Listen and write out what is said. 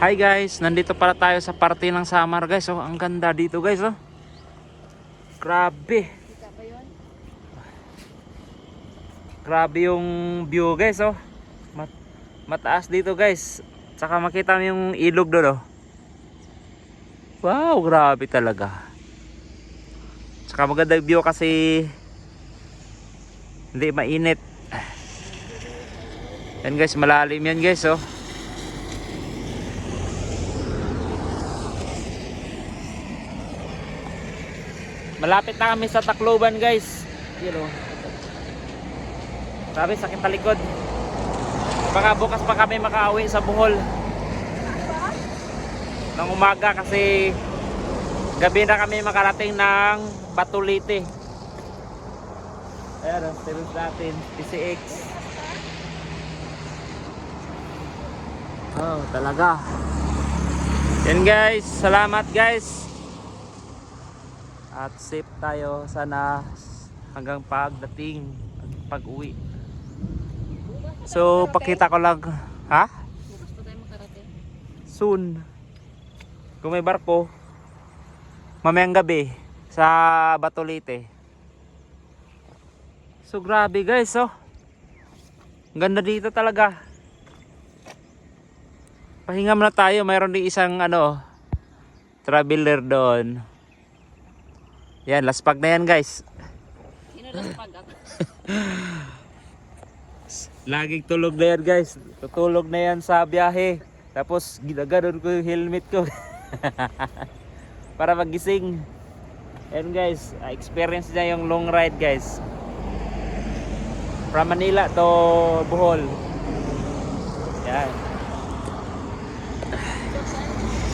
Hi guys, nandito pala tayo sa party ng Samar guys. Oh, ang ganda dito guys, oh. Grabe. Grabe yung view guys, oh. Mat mataas dito guys. Tsaka makita mo yung ilog doon, oh. Wow, grabe talaga. Tsaka maganda view kasi hindi mainit. Yan guys, malalim yan guys, oh. Malapit na kami sa Tacloban guys. Yun oh. Sabi sakit sa likod. Baka bukas pa kami makauwi sa Bohol. Nang umaga kasi gabi na kami makarating ng Batulite. Ayan ang service natin, PCX. Oh, talaga. Yan guys, salamat guys. At safe tayo sana hanggang pagdating, pag-uwi. So, pakita ko lang, ha? Soon. Kung may barko, mamayang gabi sa Batolite. So, grabe guys, oh. Ganda dito talaga. Pahinga muna tayo, mayroon din isang ano, traveler doon. Yan, laspag na yan guys. Sino lang pag ako? Laging tulog na yan guys. Tutulog na yan sa biyahe. Tapos ginaganon ko yung helmet ko. Para magising. Yan guys, ah, experience niya yung long ride guys. From Manila to Bohol. Yan.